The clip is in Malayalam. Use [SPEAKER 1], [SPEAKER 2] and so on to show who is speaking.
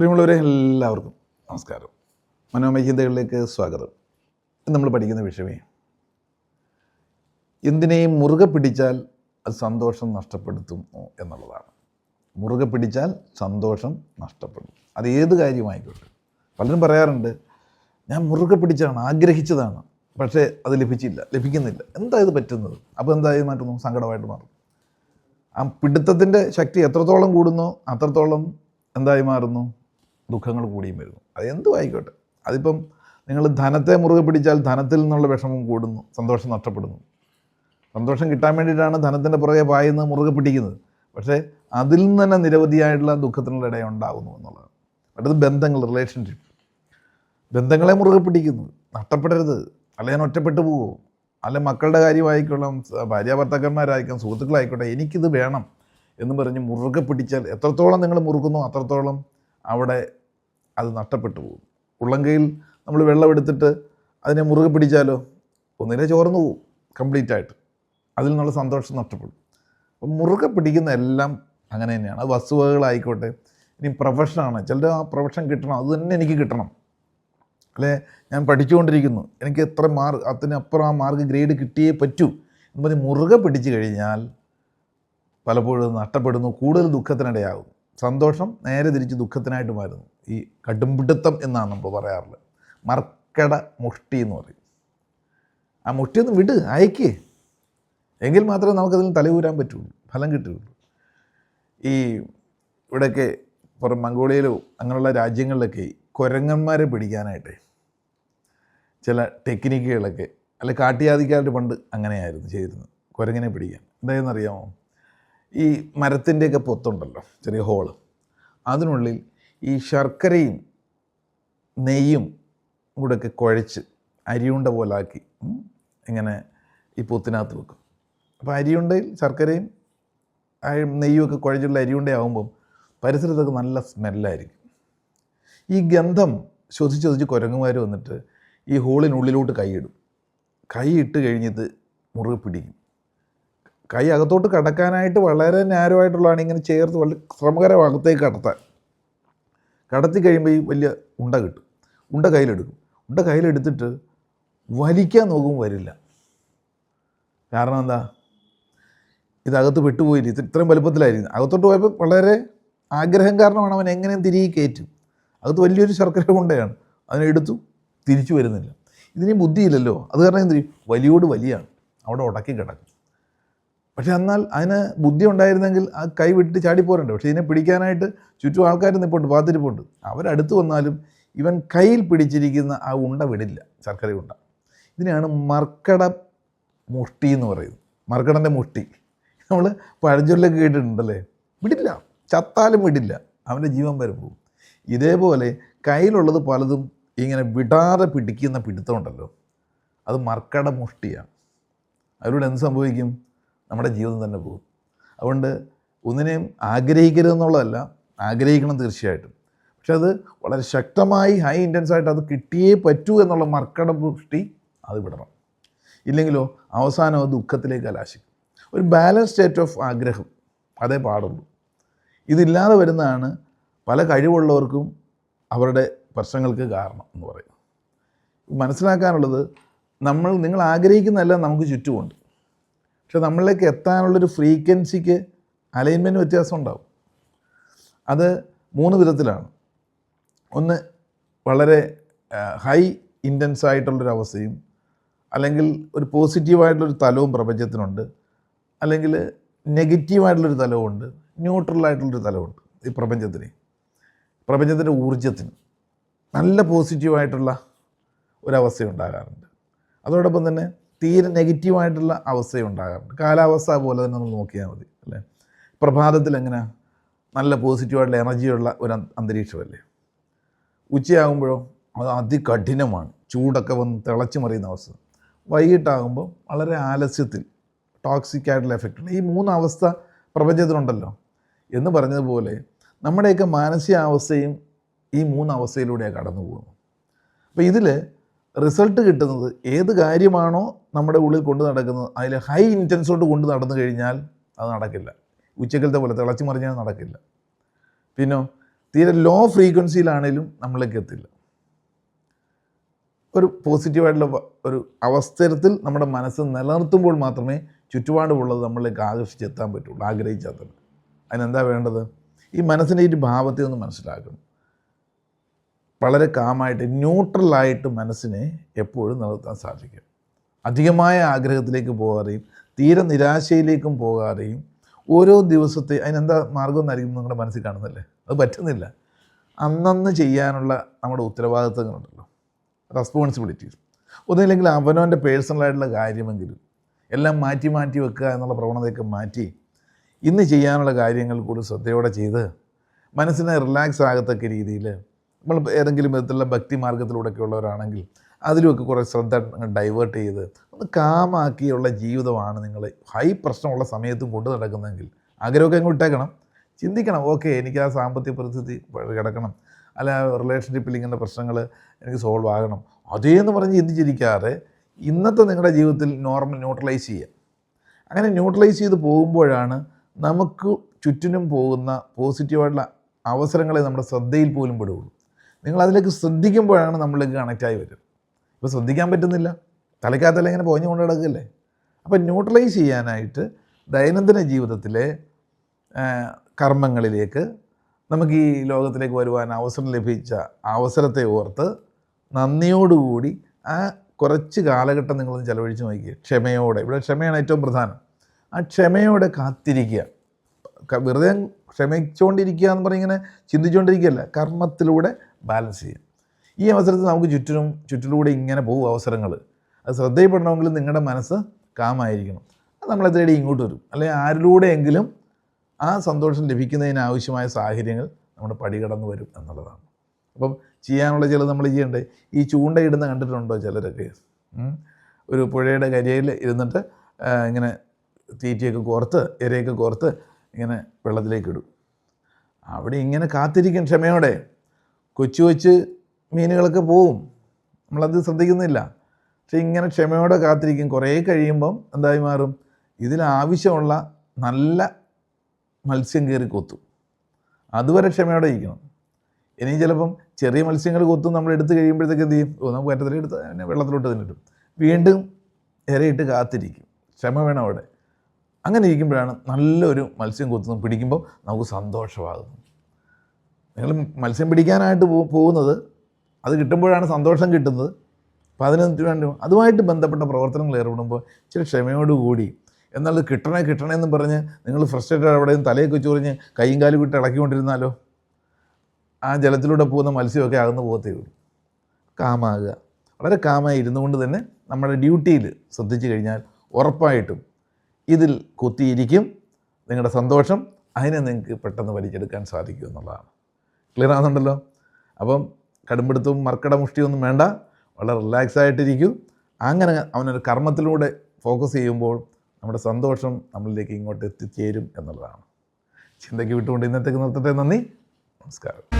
[SPEAKER 1] പ്രിയമുള്ളവരെ എല്ലാവർക്കും നമസ്കാരം. മനോമയ ചിന്തകളിലേക്ക് സ്വാഗതം. നമ്മൾ പഠിക്കുന്ന വിഷയമേ എന്തിനേയും മുറുകെ പിടിച്ചാൽ അത് സന്തോഷം നഷ്ടപ്പെടുത്തുന്നു എന്നുള്ളതാണ്. മുറുകെ പിടിച്ചാൽ സന്തോഷം നഷ്ടപ്പെടും. അത് ഏത് കാര്യമായിക്കോട്ടെ. പലരും പറയാറുണ്ട് ഞാൻ മുറുകെ പിടിച്ചാണ് ആഗ്രഹിച്ചതാണ് പക്ഷേ അത് ലഭിച്ചില്ല ലഭിക്കുന്നില്ല. എന്താ ഇത് പറ്റുന്നത്? അപ്പോൾ എന്തായി മാറ്റുന്നു? സങ്കടമായിട്ട് മാറും. ആ പിടുത്തത്തിന്റെ ശക്തി എത്രത്തോളം കൂടുന്നോ അത്രത്തോളം എന്തായി മാറുന്നു? ദുഃഖങ്ങൾ കൂടിയും വരുന്നു അത് എന്തും ആയിക്കോട്ടെ. അതിപ്പം നിങ്ങൾ ധനത്തെ മുറുകെ പിടിച്ചാൽ ധനത്തിൽ നിന്നുള്ള വിഷമം കൂടുന്നു സന്തോഷം നഷ്ടപ്പെടുന്നു. സന്തോഷം കിട്ടാൻ വേണ്ടിയിട്ടാണ് ധനത്തിന്റെ പുറകെ പായുന്നത് മുറുകെ പിടിക്കുന്നത്. പക്ഷേ അതിൽ നിന്ന് തന്നെ നിരവധിയായിട്ടുള്ള ദുഃഖത്തിനുള്ള ഇടയുണ്ടാകുന്നു എന്നുള്ളതാണ്. അടുത്തത് ബന്ധങ്ങൾ റിലേഷൻഷിപ്പ് ബന്ധങ്ങളെ മുറുകെ പിടിക്കുന്നു നഷ്ടപ്പെടരുത്. അല്ലെ ഞാൻ ഒറ്റപ്പെട്ടു പോകുമോ അല്ലെ മക്കളുടെ കാര്യമായിക്കോളാം ഭാര്യ ഭർത്താക്കന്മാരായിക്കാം സുഹൃത്തുക്കളായിക്കോട്ടെ എനിക്കിത് വേണം എന്ന് പറഞ്ഞ് മുറുകെ പിടിച്ചാൽ എത്രത്തോളം നിങ്ങൾ മുറുക്കുന്നു അത്രത്തോളം അവിടെ അത് നഷ്ടപ്പെട്ടു പോകും. ഉള്ളങ്കയിൽ നമ്മൾ വെള്ളമെടുത്തിട്ട് അതിനെ മുറുകെ പിടിച്ചാലോ? ഒന്നിനെ ചോർന്നു പോകും കംപ്ലീറ്റ് ആയിട്ട്. അതിൽ നിന്നുള്ള സന്തോഷം നഷ്ടപ്പെടും. അപ്പം മുറുകെ പിടിക്കുന്ന എല്ലാം അങ്ങനെ തന്നെയാണ്. അത് വസ്തുവകകളായിക്കോട്ടെ ഇനി പ്രൊഫഷനാണ് ചിലർ ആ പ്രൊഫഷൻ കിട്ടണം അത് തന്നെ എനിക്ക് കിട്ടണം. അല്ലേ? ഞാൻ പഠിച്ചുകൊണ്ടിരിക്കുന്നു. എനിക്ക് എത്ര മാർക്ക് അതിനപ്പുറം ആ മാർക്ക് ഗ്രേഡ് കിട്ടിയേ പറ്റൂ എന്ന് പറഞ്ഞ് മുറുകെ പിടിച്ചു കഴിഞ്ഞാൽ പലപ്പോഴും നഷ്ടപ്പെടുന്നു കൂടുതൽ ദുഃഖത്തിനിടയാകും സന്തോഷം നേരെ തിരിച്ച് ദുഃഖത്തിനായിട്ട് മാറുന്നു. ഈ കടുംപിടുത്തം എന്നാണ് നമ്മൾ പറയാറുള്ളത്. മർക്കട മുഷ്ടി എന്ന് പറയും. ആ മുഷ്ടി ഒന്ന് വിട് അയക്ക്. എങ്കിൽ മാത്രമേ നമുക്കതിൽ തലയൂരാൻ പറ്റുള്ളൂ ഫലം കിട്ടുകയുള്ളൂ ഈ ഇവിടെയൊക്കെ പുറം മംഗോളിയയിലോ അങ്ങനെയുള്ള രാജ്യങ്ങളിലൊക്കെ കുരങ്ങന്മാരെ പിടിക്കാനായിട്ട് ചില ടെക്നിക്കുകളൊക്കെ അല്ല കാട്ടിയാദിക്കാരുടെ പണ്ട് അങ്ങനെയായിരുന്നു ചെയ്തിരുന്നത് കുരങ്ങനെ പിടിക്കാൻ. എന്തായെന്നറിയാമോ? ഈ മരത്തിന്റെയൊക്കെ പൊത്തുണ്ടല്ലോ ചെറിയ ഹോൾ. അതിനുള്ളിൽ ഈ ശർക്കരയും നെയ്യും കൂടെയൊക്കെ കുഴച്ച് അരിയുണ്ട പോലാക്കി ഇങ്ങനെ ഈ പൊത്തിനകത്ത് വെക്കും. അപ്പോൾ അരിയുണ്ടയിൽ ശർക്കരയും നെയ്യും ഒക്കെ കുഴച്ചുള്ള അരിയുണ്ടയാകുമ്പം പരിസരത്തൊക്കെ നല്ല സ്മെല്ലായിരിക്കും. ഈ ഗന്ധം ശ്വസിച്ച് ശ്വസിച്ച് കുരങ്ങുമാർ വന്നിട്ട് ഈ ഹോളിനുള്ളിലോട്ട് കൈയിടും. കൈ ഇട്ട് കഴിഞ്ഞിട്ട് മുറുകെ പിടിക്കും. കൈ അകത്തോട്ട് കടക്കാനായിട്ട് വളരെ നാരമായിട്ടുള്ളതാണ് ഇങ്ങനെ ചേർത്ത് വളരെ ശ്രമകരം അകത്തേക്ക് കടത്താൻ. കടത്തി കഴിയുമ്പോൾ ഈ വലിയ ഉണ്ട കിട്ടും. ഉണ്ട കയ്യിലെടുക്കും. ഉണ്ട കയ്യിലെടുത്തിട്ട് വലിക്കാൻ നോക്കും വരില്ല. കാരണം എന്താ? ഇതകത്ത് വിട്ടുപോയില്ല ഇത് ഇത്രയും വലുപ്പത്തിലായിരുന്നു. അകത്തോട്ട് പോയപ്പോൾ വളരെ ആഗ്രഹം കാരണമാണ് അവൻ എങ്ങനെയും തിരികെ കയറ്റും. അകത്ത് വലിയൊരു ശർക്കര കൊണ്ടയാണ് അതിനെടുത്തു തിരിച്ചു വരുന്നില്ല. ഇതിന് ബുദ്ധിയില്ലല്ലോ. അത് കാരണം എന്ത് ചെയ്യും? വലിയോട് വലിയാണ്. അവിടെ ഉടക്കി കിടക്കും. പക്ഷെ എന്നാൽ അതിന് ബുദ്ധി ഉണ്ടായിരുന്നെങ്കിൽ ആ കൈ വിട്ടിട്ട് പോരണ്ട? പക്ഷേ ഇതിനെ പിടിക്കാനായിട്ട് ചുറ്റും ആൾക്കാർ നിൽപ്പുണ്ട് പാത്തിരിപ്പുണ്ട്. അവരടുത്ത് വന്നാലും ഇവൻ കയ്യിൽ പിടിച്ചിരിക്കുന്ന ആ ഉണ്ട വിടില്ല ശർക്കര ഉണ്ട. ഇതിനെയാണ് മർക്കട മുഷ്ടി എന്ന് പറയുന്നത്. മർക്കടന്റെ മുഷ്ടി. നമ്മൾ പഴഞ്ചൊല്ലൊക്കെ കേട്ടിട്ടുണ്ടല്ലേ? വിടില്ല ചത്താലും വിടില്ല അവന്റെ ജീവൻ വരെ പോകും. ഇതേപോലെ കയ്യിലുള്ളത് പലതും ഇങ്ങനെ വിടാതെ പിടിക്കുന്ന പിടുത്തമുണ്ടല്ലോ അത് മർക്കട മുഷ്ടിയാണ്. അവരോട് എന്ത് സംഭവിക്കും? നമ്മുടെ ജീവിതം തന്നെ പോകും. അതുകൊണ്ട് ഒന്നിനെയും ആഗ്രഹിക്കരുതെന്നുള്ളതല്ല ആഗ്രഹിക്കണം തീർച്ചയായിട്ടും. പക്ഷെ അത് വളരെ ശക്തമായി ഹൈ ഇന്റൻസ് ആയിട്ട് അത് കിട്ടിയേ പറ്റൂ എന്നുള്ള മർക്കട പുഷ്ടി അത് വിടണം. ഇല്ലെങ്കിലോ അവസാനം അത് ദുഃഖത്തിലേക്ക് കലാശിക്കും. ഒരു ബാലൻസ് സ്റ്റേറ്റ് ഓഫ് ആഗ്രഹം അതേ പാടുള്ളൂ. ഇതില്ലാതെ വരുന്നതാണ് പല കഴിവുള്ളവർക്കും അവരുടെ പ്രശ്നങ്ങൾക്ക് കാരണം എന്ന് പറയും മനസ്സിലാക്കാനുള്ളത് നമ്മൾ നിങ്ങൾ ആഗ്രഹിക്കുന്നതല്ല നമുക്ക് ചുറ്റുമുണ്ട്. പക്ഷെ നമ്മളിലേക്ക് എത്താനുള്ളൊരു ഫ്രീക്വൻസിക്ക് അലൈൻമെന്റ് വ്യത്യാസം ഉണ്ടാവും. അത് മൂന്ന് വിധത്തിലാണ്. ഒന്ന് വളരെ ഹൈ ഇന്റൻസ് ആയിട്ടുള്ളൊരു അവസ്ഥയും അല്ലെങ്കിൽ ഒരു പോസിറ്റീവായിട്ടുള്ളൊരു തലവും പ്രപഞ്ചത്തിനുണ്ട് അല്ലെങ്കിൽ നെഗറ്റീവായിട്ടുള്ളൊരു തലവുമുണ്ട് ന്യൂട്രലായിട്ടുള്ളൊരു തലവുമുണ്ട് ഈ പ്രപഞ്ചത്തിന്. പ്രപഞ്ചത്തിന്റെ ഊർജത്തിന് നല്ല പോസിറ്റീവായിട്ടുള്ള ഒരവസ്ഥ ഉണ്ടാകാറുണ്ട് അതോടൊപ്പം തന്നെ തീരെ നെഗറ്റീവായിട്ടുള്ള അവസ്ഥയും ഉണ്ടാകാറുണ്ട് കാലാവസ്ഥ പോലെ തന്നെ നമ്മൾ നോക്കിയാൽ മതി അല്ലേ? പ്രഭാതത്തിൽ എങ്ങനെ നല്ല പോസിറ്റീവായിട്ടുള്ള എനർജിയുള്ള ഒരു അന്തരീക്ഷമല്ലേ? ഉച്ചയാകുമ്പോഴോ അത് അതികഠിനമാണ്. ചൂടൊക്കെ വന്ന് തിളച്ച് മറിയുന്ന അവസ്ഥ. വൈകിട്ടാകുമ്പോൾ വളരെ ആലസ്യത്തിൽ ടോക്സിക് ആയിട്ടുള്ള എഫക്റ്റ് ഉണ്ട്. ഈ മൂന്ന് അവസ്ഥ പ്രപഞ്ചത്തിനുണ്ടല്ലോ എന്ന് പറഞ്ഞതുപോലെ നമ്മുടെയൊക്കെ മാനസികാവസ്ഥയും ഈ മൂന്ന് അവസ്ഥയിലൂടെയാണ് കടന്നു പോകുന്നത് അപ്പോൾ ഇതിൽ റിസൾട്ട് കിട്ടുന്നത് ഏത് കാര്യമാണോ നമ്മുടെ ഉള്ളിൽ കൊണ്ടു നടക്കുന്നത് അതിൽ ഹൈ ഇന്റൻസോട്ട് കൊണ്ട് നടന്നു കഴിഞ്ഞാൽ അത് നടക്കില്ല. ഉച്ചക്കലത്തെ പോലെ തിളച്ചു മറിഞ്ഞാൽ നടക്കില്ല. പിന്നെ തീരെ ലോ ഫ്രീക്വൻസിയിലാണേലും നമ്മളിലേക്ക് എത്തില്ല. ഒരു പോസിറ്റീവായിട്ടുള്ള ഒരു അവസരത്തിൽ നമ്മുടെ മനസ്സ് നിലനിർത്തുമ്പോൾ മാത്രമേ ചുറ്റുപാടുമുള്ളത് നമ്മളിലേക്ക് ആകർഷിച്ചെത്താൻ പറ്റുള്ളൂ ആഗ്രഹിച്ചാൽ തന്നെ. അതിനെന്താ വേണ്ടത്? ഈ മനസ്സിന്റെ ഈ ഭാവത്തെ ഒന്ന് മനസ്സിലാക്കണം. വളരെ കാമായിട്ട് ന്യൂട്രലായിട്ട് മനസ്സിനെ എപ്പോഴും നിലനിർത്താൻ സാധിക്കും. അധികമായ ആഗ്രഹത്തിലേക്ക് പോകാതെയും തീരെ നിരാശയിലേക്കും പോകാതെയും ഓരോ ദിവസത്തെ അതിനെന്താ മാർഗം എന്നായിരിക്കും നിങ്ങളുടെ മനസ്സിൽ കാണുന്നല്ലേ അത് പറ്റുന്നില്ല. അന്നന്ന് ചെയ്യാനുള്ള നമ്മുടെ ഉത്തരവാദിത്തങ്ങളുണ്ടല്ലോ. റെസ്പോൺസിബിലിറ്റീസ് ഒന്നുമില്ലെങ്കിൽ അവനവന്റെ പേഴ്സണലായിട്ടുള്ള കാര്യമെങ്കിലും എല്ലാം മാറ്റി മാറ്റി വെക്കുക എന്നുള്ള പ്രവണതയൊക്കെ മാറ്റി ഇന്ന് ചെയ്യാനുള്ള കാര്യങ്ങൾ കൂടി ശ്രദ്ധയോടെ ചെയ്ത് മനസ്സിനെ റിലാക്സ് ആകത്തക്ക രീതിയിൽ നമ്മൾ ഏതെങ്കിലും വിധത്തിലുള്ള ഭക്തി മാർഗത്തിലൂടെയൊക്കെ ഉള്ളവരാണെങ്കിൽ അതിലുമൊക്കെ കുറേ ശ്രദ്ധ ഡൈവേർട്ട് ചെയ്ത് ഒന്ന് കാമാക്കിയുള്ള ജീവിതമാണ് നിങ്ങൾ ഹൈ പ്രശ്നമുള്ള സമയത്തും കൊണ്ടു നടക്കുന്നതെങ്കിൽ ആഗ്രഹമൊക്കെ അങ്ങ് വിട്ടേക്കണം. ചിന്തിക്കണം ഓക്കെ എനിക്ക് ആ സാമ്പത്തിക പരിസ്ഥിതി കിടക്കണം. അല്ല റിലേഷൻഷിപ്പിൽ ഇങ്ങനെ പ്രശ്നങ്ങൾ എനിക്ക് സോൾവ് ആകണം. അതേന്ന് പറഞ്ഞ് ചിന്തിച്ചിരിക്കാതെ ഇന്നത്തെ നിങ്ങളുടെ ജീവിതത്തിൽ നോർമൽ ന്യൂട്രലൈസ് ചെയ്യുക. അങ്ങനെ ന്യൂട്രലൈസ് ചെയ്ത് പോകുമ്പോഴാണ് നമുക്ക് ചുറ്റിനും പോകുന്ന പോസിറ്റീവായിട്ടുള്ള അവസരങ്ങളെ നമ്മുടെ ശ്രദ്ധയിൽ പോലും പെടുകയുള്ളൂ. നിങ്ങൾ അതിലേക്ക് ശ്രദ്ധിക്കുമ്പോഴാണ് നമ്മളിലേക്ക് കണക്റ്റായി വരും ഇപ്പോൾ ശ്രദ്ധിക്കാൻ പറ്റുന്നില്ല. തലയ്ക്കകത്തല്ല ഇങ്ങനെ പോഞ്ഞു കൊണ്ട് കിടക്കില്ലേ അപ്പോൾ ന്യൂട്രലൈസ് ചെയ്യാനായിട്ട് ദൈനംദിന ജീവിതത്തിലെ കർമ്മങ്ങളിലേക്ക് നമുക്ക് ഈ ലോകത്തിലേക്ക് വരുവാൻ അവസരം ലഭിച്ച അവസരത്തെ ഓർത്ത് നന്ദിയോടുകൂടി ആ കുറച്ച് കാലഘട്ടം നിങ്ങളൊന്ന് ചിലവഴിച്ച് നോക്കിക്കുക ക്ഷമയോടെ. ഇവിടെ ക്ഷമയാണ് ഏറ്റവും പ്രധാനം. ആ ക്ഷമയോടെ കാത്തിരിക്കുക. വെറുതെ ക്ഷമിച്ചുകൊണ്ടിരിക്കുക എന്ന് പറഞ്ഞിങ്ങനെ ചിന്തിച്ചുകൊണ്ടിരിക്കുകയല്ല കർമ്മത്തിലൂടെ ബാലൻസ് ചെയ്യാം. ഈ അവസരത്തിൽ നമുക്ക് ചുറ്റിനും ചുറ്റിലൂടെ ഇങ്ങനെ പോകും അവസരങ്ങൾ അത് ശ്രദ്ധയിൽപ്പെടണമെങ്കിൽ നിങ്ങളുടെ മനസ്സ് കാമായിരിക്കണം. അത് നമ്മളെ തേടി ഇങ്ങോട്ട് വരും. അല്ലെങ്കിൽ ആരിലൂടെയെങ്കിലും ആ സന്തോഷം ലഭിക്കുന്നതിന് ആവശ്യമായ സാഹചര്യങ്ങൾ നമ്മുടെ പടികടന്ന് വരും എന്നുള്ളതാണ്. അപ്പം ചെയ്യാനുള്ള ചിലത് നമ്മൾ ചെയ്യണ്ടേ? ഈ ചൂണ്ടയിടുന്ന കണ്ടിട്ടുണ്ടോ ചിലരൊക്കെ? ഒരു പുഴയുടെ കരയിൽ ഇരുന്നിട്ട് ഇങ്ങനെ തീറ്റയൊക്കെ കോർത്ത് ഇരയൊക്കെ കോർത്ത് ഇങ്ങനെ വെള്ളത്തിലേക്ക് ഇടും. അവിടെ ഇങ്ങനെ കാത്തിരിക്കും ക്ഷമയോടെ. കൊച്ചു വെച്ച് മീനുകളൊക്കെ പോവും. നമ്മളത് ശ്രദ്ധിക്കുന്നില്ല. പക്ഷെ ഇങ്ങനെ ക്ഷമയോടെ കാത്തിരിക്കും. കുറേ കഴിയുമ്പം എന്തായി മാറും? ഇതിലാവശ്യമുള്ള നല്ല മത്സ്യം കയറി കൊത്തും. അതുവരെ ക്ഷമയോടെ ഇരിക്കണം. ഇനി ചിലപ്പം ചെറിയ മത്സ്യങ്ങൾ കൊത്തും നമ്മൾ എടുത്ത് കഴിയുമ്പോഴത്തേക്ക് എന്ത് ചെയ്യും? ഓ നമുക്ക് പറ്റത്തില്ല എടുത്ത് തന്നെ വെള്ളത്തിലോട്ട് തന്നെ ഇടും. വീണ്ടും ഇരയിട്ട് കാത്തിരിക്കും. ക്ഷമ വേണം അവിടെ. അങ്ങനെ ഇരിക്കുമ്പോഴാണ് നല്ലൊരു മത്സ്യം കൊത്തുന്നത്. പിടിക്കുമ്പോൾ നമുക്ക് സന്തോഷമാകുന്നു നിങ്ങൾ മത്സ്യം പിടിക്കാനായിട്ട് പോകുന്നത്. അത് കിട്ടുമ്പോഴാണ് സന്തോഷം കിട്ടുന്നത്. അപ്പോൾ അതിന് വേണ്ടി അതുമായിട്ട് ബന്ധപ്പെട്ട പ്രവർത്തനങ്ങൾ ഏർപ്പെടുമ്പോൾ ഇച്ചിരി ക്ഷമയോടുകൂടി എന്നാൽ കിട്ടണേ കിട്ടണേ എന്ന് പറഞ്ഞ് നിങ്ങൾ ഫ്രസ്ട്രേറ്റഡ് എവിടെയും തലയൊക്കെ ചൊറിഞ്ഞ് കൈയും കാലും വിട്ട് ഇളക്കിക്കൊണ്ടിരുന്നാലോ? ആ ജലത്തിലൂടെ പോകുന്ന മത്സ്യമൊക്കെ അകന്നു പോകത്തേ ഉള്ളൂ. കാമാകുക. വളരെ കാമായി ഇരുന്നു കൊണ്ട് തന്നെ നമ്മുടെ ഡ്യൂട്ടിയിൽ ശ്രദ്ധിച്ചു കഴിഞ്ഞാൽ ഉറപ്പായിട്ടും ഇതിൽ കൊത്തിയിരിക്കും. നിങ്ങളുടെ സന്തോഷം അതിനെ നിങ്ങൾക്ക് പെട്ടെന്ന് വലിച്ചെടുക്കാൻ സാധിക്കും എന്നുള്ളതാണ്. ക്ലിയർ ആകുന്നുണ്ടല്ലോ അപ്പം കടുംപിടുത്തവും മർക്കട മുഷ്ടിയൊന്നും വേണ്ട. വളരെ റിലാക്സ് ആയിട്ടിരിക്കും. അങ്ങനെ അവനൊരു കർമ്മത്തിലൂടെ ഫോക്കസ് ചെയ്യുമ്പോൾ നമ്മുടെ സന്തോഷം നമ്മളിലേക്ക് ഇങ്ങോട്ട് എത്തിച്ചേരും എന്നുള്ളതാണ്. ചിന്തയ്ക്ക് വിട്ടുകൊണ്ട് ഇന്നത്തേക്ക് നിർത്തട്ടെ. നന്ദി. നമസ്കാരം.